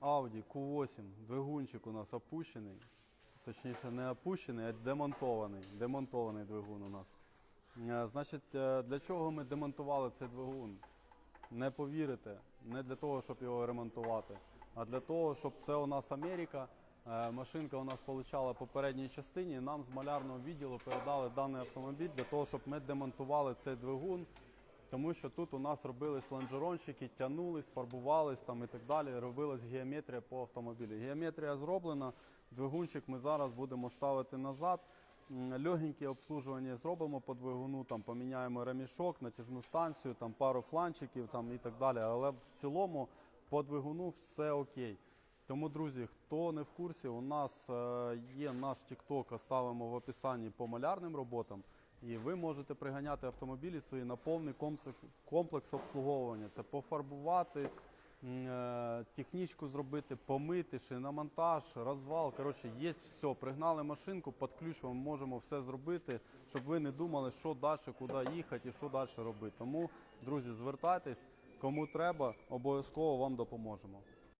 Audi Q8, двигунчик у нас опущений. Точніше, не опущений, а демонтований. Демонтований двигун у нас. Е, Значить, е, для чого ми демонтували цей двигун? Не повірите, не для того, щоб його ремонтувати, а для того, щоб це у нас Америка. Е, Машинка у нас получала по передній частині. Нам з малярного відділу передали даний автомобіль для того, щоб ми демонтували цей двигун. Тому що тут у нас робились лонжерончики, тягнулись, фарбувались там і так далі. Робилась геометрія по автомобілю. Геометрія зроблена. Двигунчик ми зараз будемо ставити назад. Легеньке обслужування зробимо по двигуну, там поміняємо ремішок, натяжну станцію, там пару фланчиків там і так далі. Але в цілому по двигуну все окей. Тому, друзі, хто не в курсі, у нас е, є наш TikTok, оставимо в описанні по малярним роботам. І ви можете приганяти автомобілі свої на повний комплекс, комплекс обслуговування. Це пофарбувати, е, технічку зробити, помити, шиномонтаж, розвал. Коротше, є все. Пригнали машинку, під ключ ми можемо все зробити, щоб ви не думали, що далі, куди їхати і що далі робити. Тому, друзі, звертайтесь, кому треба, обов'язково вам допоможемо.